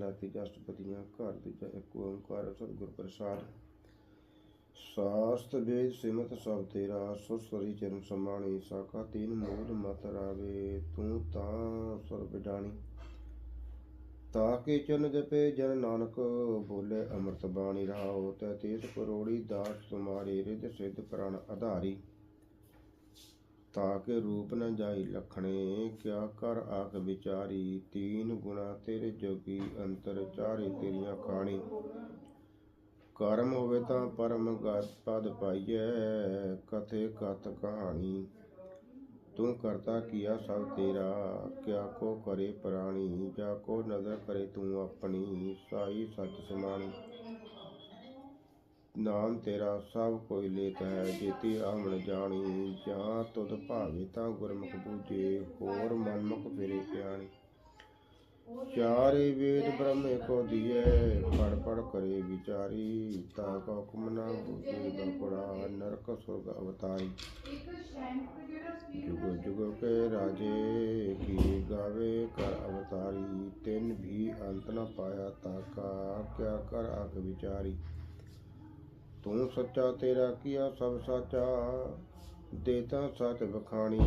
ਮਹਲਾ ਤੀਜਾ ਘਰ ਤੀਜਾ ਇੱਕ ਓੰਕਾਰ ਸਤਿਗੁਰ ਪ੍ਰਸਾਦ। ਸਾਸਤ ਵੇਦ ਸਿਮਤ ਸਭ ਤੇਰਾ ਸੁਸਰੀ ਚਰਨ ਸਮਾਣੀ, ਸਾਖਾ ਤੀਨ ਮੂਲ ਮਤ ਰਾਵੇ, ਤੂੰ ਤਾਂ ਸਰਬ ਜਾਣੀ। ਤਾਕੇ ਚਰਨ ਜਪੇ ਜਨ ਨਾਨਕ, ਬੋਲੇ ਅੰਮ੍ਰਿਤ ਬਾਣੀ ਰਹਾਓ ਤੈ ਤੇਸ ਕਰੋੜੀ ਦਾਸ ਤੁਮਾਰੇ, ਰਿਧ ਸਿਧ ਪ੍ਰਾਨ ਆਧਾਰੀ ਤਾਕੇ ਰੂਪ ਨ ਜਾਈ ਲਖਣੇ, ਕਿਆ ਕਰ ਆਖ ਵਿਚਾਰੀ, ਤੀਨ ਗੁਣਾ ਤੇਰੇ ਜੋਗੀ ਅੰਤਰ ਚਾਰੇ ਤੇਰੀਆਂ ਖਾਣੀ। ਕਰਮ ਹੋਵੇ ਤਾਂ ਪਰਮ ਗਤ ਪਦ ਪਾਈਐ, ਕਥੇ ਕਤ ਕਹਾਣੀ। ਤੂੰ ਕਰਤਾ ਕੀਆ ਸਭ ਤੇਰਾ, ਕਿਆ ਕੋ ਕਰੇ ਪ੍ਰਾਣੀ, ਜਾ ਕੋ ਨਜ਼ਰ ਕਰੇ ਤੂੰ ਆਪਣੀ, ਸਾਈ ਸੱਚ ਸਮਾਣੀ। ਨਾਮ ਤੇਰਾ ਸਭ ਕੋਈ ਲੇਤ ਹੈ, ਜੇਤੀ ਆਮਣ ਜਾਣੀ, ਜਾਂ ਤੁਧ ਭਾਵੇ ਤਾਂ ਗੁਰਮੁਖ ਬੂਝੇ ਹੋਰ ਮਨਮੁਖ ਫਿਰੇ ਪਿਆਣੀ ਚਾਰੇ ਵੇਦ ਬ੍ਰਹਮੇ ਕੋ ਦੀਏ ਪੜ ਪੜ ਕਰੇ ਵਿਚਾਰੀ, ਤਾ ਕੋ ਹੁਕਮ ਨਾ ਬੂਝੇ ਬਪੜਾ ਨਰਕ ਸੁਰਗ ਅਵਤਾਰੀ। ਜੁਗ ਜੁਗ ਕੇ ਰਾਜੇ, ਕੀ ਗਾਵੇ ਕਰ ਅਵਤਾਰੀ, ਤਿੰਨ ਵੀ ਅੰਤ ਨ ਪਾਇਆ ਤਾ ਕਾ, ਕਿਆ ਕਰ ਆਖ ਵਿਚਾਰੀ। ਤੂੰ ਸੱਚਾ ਤੇਰਾ ਕੀਆ ਸਭ ਸਾਚਾ ਦੇਤਾ ਸੱਚ ਬਖਾਣੀ